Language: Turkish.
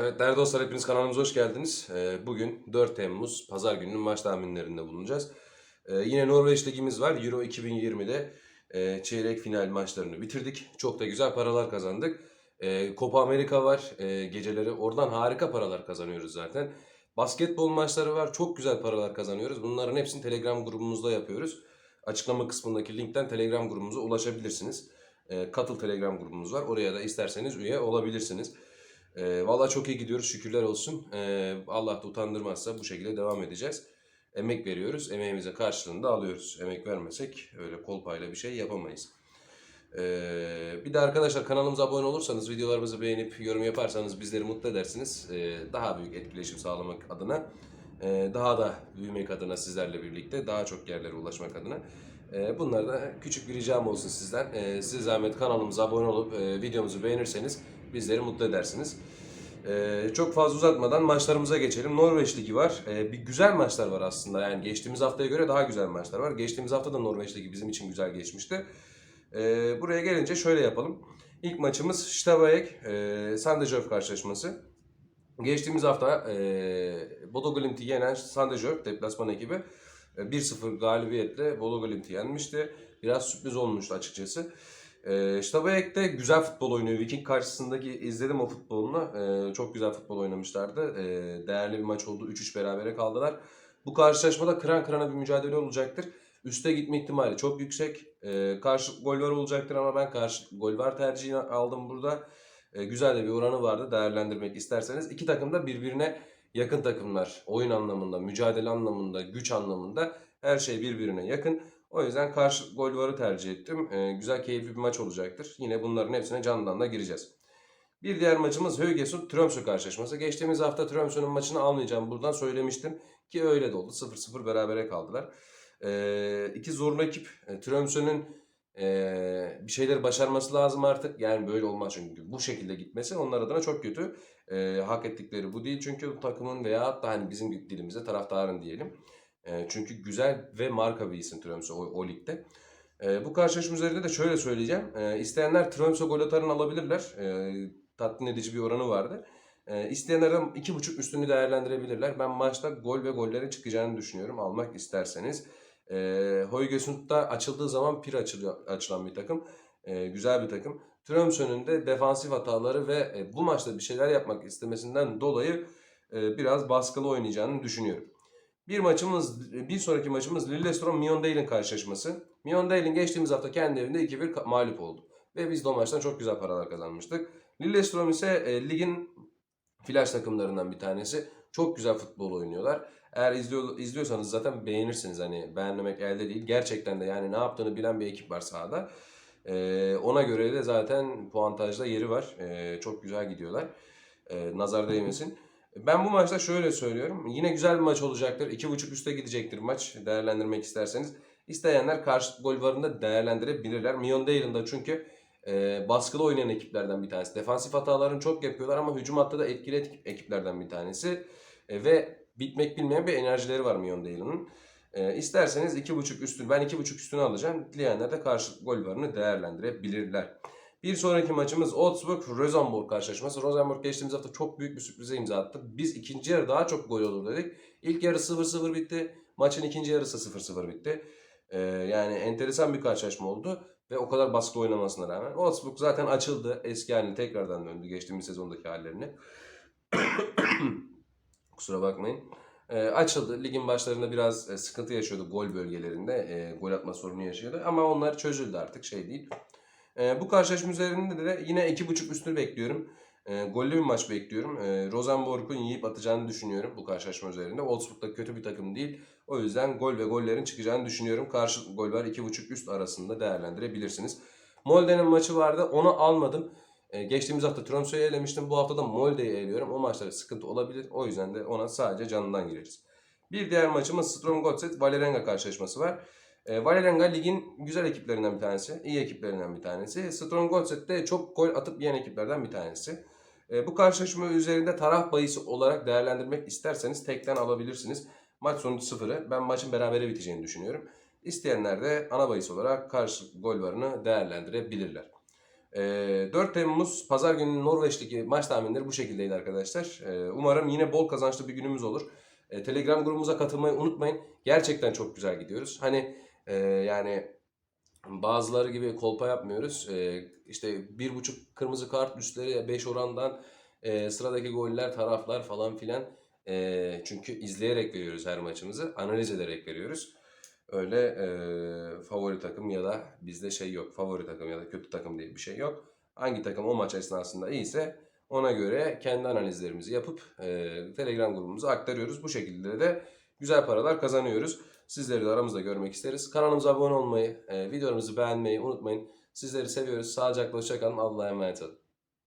Evet değerli dostlar hepiniz kanalımıza hoş geldiniz. Ee, Bugün 4 Temmuz Pazar gününün maç tahminlerinde bulunacağız. Ee, Yine Norveç Ligimiz var. Euro 2020'de e, çeyrek final maçlarını bitirdik. Çok da güzel paralar kazandık. Ee, Copa Amerika var Ee, geceleri. Oradan harika paralar kazanıyoruz zaten. Basketbol maçları var. Çok güzel paralar kazanıyoruz. Bunların hepsini Telegram grubumuzda yapıyoruz. Açıklama kısmındaki linkten Telegram grubumuza ulaşabilirsiniz. Ee, Katıl Telegram grubumuz var. Oraya da isterseniz üye olabilirsiniz. Ee, Valla çok iyi gidiyoruz şükürler olsun. Ee, Allah da utandırmazsa bu şekilde devam edeceğiz. Emek veriyoruz. Emeğimize karşılığını da alıyoruz. Emek vermesek öyle kolpayla bir şey yapamayız. Ee, bir de arkadaşlar kanalımıza abone olursanız, videolarımızı beğenip yorum yaparsanız bizleri mutlu edersiniz. Ee, daha büyük etkileşim sağlamak adına, e, daha da büyümek adına sizlerle birlikte, daha çok yerlere ulaşmak adına. Ee, bunlar da küçük bir ricam olsun sizden. Ee, size zahmet kanalımıza abone olup e, videomuzu beğenirseniz bizleri mutlu edersiniz. Ee, çok fazla uzatmadan maçlarımıza geçelim. Norveç Ligi var. Ee, bir güzel maçlar var aslında. Yani geçtiğimiz haftaya göre daha güzel maçlar var. Geçtiğimiz hafta da Norveç Ligi bizim için güzel geçmişti. Ee, buraya gelince şöyle yapalım. İlk maçımız Stabæk e, Sandefjord karşılaşması. Geçtiğimiz hafta e, Bodo Glimt'i yenen Sandefjord deplasman ekibi e, 1-0 galibiyetle Bodo Glimt'i yenmişti. Biraz sürpriz olmuştu açıkçası. E, Stabæk de güzel futbol oynuyor. Viking karşısındaki izledim o futbolunu. E, çok güzel futbol oynamışlardı. E, değerli bir maç oldu. 3-3 berabere kaldılar. Bu karşılaşmada kıran kırana bir mücadele olacaktır. Üste gitme ihtimali çok yüksek. Karşı gol var olacaktır ama ben karşı gol var tercihini aldım burada. E, güzel de bir oranı vardı değerlendirmek isterseniz. İki takım da birbirine yakın takımlar. Oyun anlamında, mücadele anlamında, güç anlamında her şey birbirine yakın. O yüzden karşı gol varı tercih ettim. E, güzel keyifli bir maç olacaktır. Yine bunların hepsine candan da gireceğiz. Bir diğer maçımız Högesund Tromsø karşılaşması. Geçtiğimiz hafta Tromsø'nün maçını almayacağım buradan söylemiştim. Ki öyle de oldu. 0-0 berabere kaldılar. E, iki zorlu ekip. E, Tromsø'nün e, bir şeyleri başarması lazım artık. Yani böyle olmaz çünkü. Bu şekilde gitmesi onlar adına çok kötü. E, hak ettikleri bu değil. Çünkü bu takımın veya da hani bizim dilimizde taraftarın diyelim. E, çünkü güzel ve marka bir isim Tromsø o, o ligde. E, bu karşılaşma üzerinde de şöyle söyleyeceğim. E, isteyenler Tromsø gol atarını alabilirler. E, tatmin edici bir oranı vardı. E, isteyenler de 2.5 üstünü değerlendirebilirler. Ben maçta gol ve gollerin çıkacağını düşünüyorum almak isterseniz. E, Høygesund'da açıldığı zaman pir açılıyor, açılan bir takım. E, güzel bir takım. Tromsø'nün de defansif hataları ve e, bu maçta bir şeyler yapmak istemesinden dolayı e, biraz baskılı oynayacağını düşünüyorum. Bir maçımız, bir sonraki maçımız Lillestrøm Mjøndalen karşılaşması. Mjøndalen geçtiğimiz hafta kendi evinde 2-1 ka- mağlup oldu. Ve biz de o maçtan çok güzel paralar kazanmıştık. Lillestrøm ise e, ligin flash takımlarından bir tanesi. Çok güzel futbol oynuyorlar. Eğer izliyor, izliyorsanız zaten beğenirsiniz. Hani beğenmemek elde değil. Gerçekten de yani ne yaptığını bilen bir ekip var sahada. E, ona göre de zaten puantajda yeri var. E, çok güzel gidiyorlar. E, nazar değmesin. Ben bu maçta şöyle söylüyorum. Yine güzel bir maç olacaktır. 2.5 üste gidecektir maç değerlendirmek isterseniz. İsteyenler karşı gol varında değerlendirebilirler. Mjøndalen'da çünkü e, baskılı oynayan ekiplerden bir tanesi. Defansif hatalarını çok yapıyorlar ama hücum hattı da etkili et- ekiplerden bir tanesi. E, ve bitmek bilmeyen bir enerjileri var Mjøndalen'ın. E, isterseniz 2.5 üstü, ben 2.5 üstünü alacağım. Dileyenler de karşı gol varını değerlendirebilirler. Bir sonraki maçımız Augsburg-Rosenborg karşılaşması. Rosenborg geçtiğimiz hafta çok büyük bir sürprize imza attı. Biz ikinci yarı daha çok gol olur dedik. İlk yarı 0-0 bitti. Maçın ikinci yarısı 0-0 bitti. Ee, yani enteresan bir karşılaşma oldu. Ve o kadar baskı oynamasına rağmen. Augsburg zaten açıldı. Eski haline tekrardan döndü geçtiğimiz sezondaki hallerini. Kusura bakmayın. Ee, açıldı. Ligin başlarında biraz e, sıkıntı yaşıyordu gol bölgelerinde. E, gol atma sorunu yaşıyordu. Ama onlar çözüldü artık şey değil. E, bu karşılaşma üzerinde de yine 2.5 üstünü bekliyorum. E, gollü bir maç bekliyorum. E, Rosenborg'un yiyip atacağını düşünüyorum bu karşılaşma üzerinde. Wolfsburg da kötü bir takım değil. O yüzden gol ve gollerin çıkacağını düşünüyorum. Karşı gol var 2.5 üst arasında değerlendirebilirsiniz. Molde'nin maçı vardı. Onu almadım. E, geçtiğimiz hafta Tromsø'yu elemiştim. Bu hafta da Molde'yi eliyorum. O maçlarda sıkıntı olabilir. O yüzden de ona sadece canından gireriz. Bir diğer maçımız Strom Gotset Valerenga karşılaşması var. E, Valerenga ligin güzel ekiplerinden bir tanesi. iyi ekiplerinden bir tanesi. Strong Gotset de çok gol atıp yiyen ekiplerden bir tanesi. E, bu karşılaşma üzerinde taraf bahisi olarak değerlendirmek isterseniz tekten alabilirsiniz. Maç sonucu sıfırı. Ben maçın berabere biteceğini düşünüyorum. İsteyenler de ana bahis olarak karşı gol varını değerlendirebilirler. E, 4 Temmuz Pazar günü Norveç'teki maç tahminleri bu şekildeydi arkadaşlar. E, umarım yine bol kazançlı bir günümüz olur. E, Telegram grubumuza katılmayı unutmayın. Gerçekten çok güzel gidiyoruz. Hani e, yani bazıları gibi kolpa yapmıyoruz. E, işte bir buçuk kırmızı kart üstleri 5 orandan e, sıradaki goller, taraflar falan filan. E, çünkü izleyerek veriyoruz her maçımızı. Analiz ederek veriyoruz. Öyle e, favori takım ya da bizde şey yok. Favori takım ya da kötü takım diye bir şey yok. Hangi takım o maç esnasında iyiyse ona göre kendi analizlerimizi yapıp e, Telegram grubumuza aktarıyoruz. Bu şekilde de güzel paralar kazanıyoruz. Sizleri de aramızda görmek isteriz. Kanalımıza abone olmayı, e, videolarımızı beğenmeyi unutmayın. Sizleri seviyoruz. Sağlıcakla hoşçakalın. Allah'a emanet olun.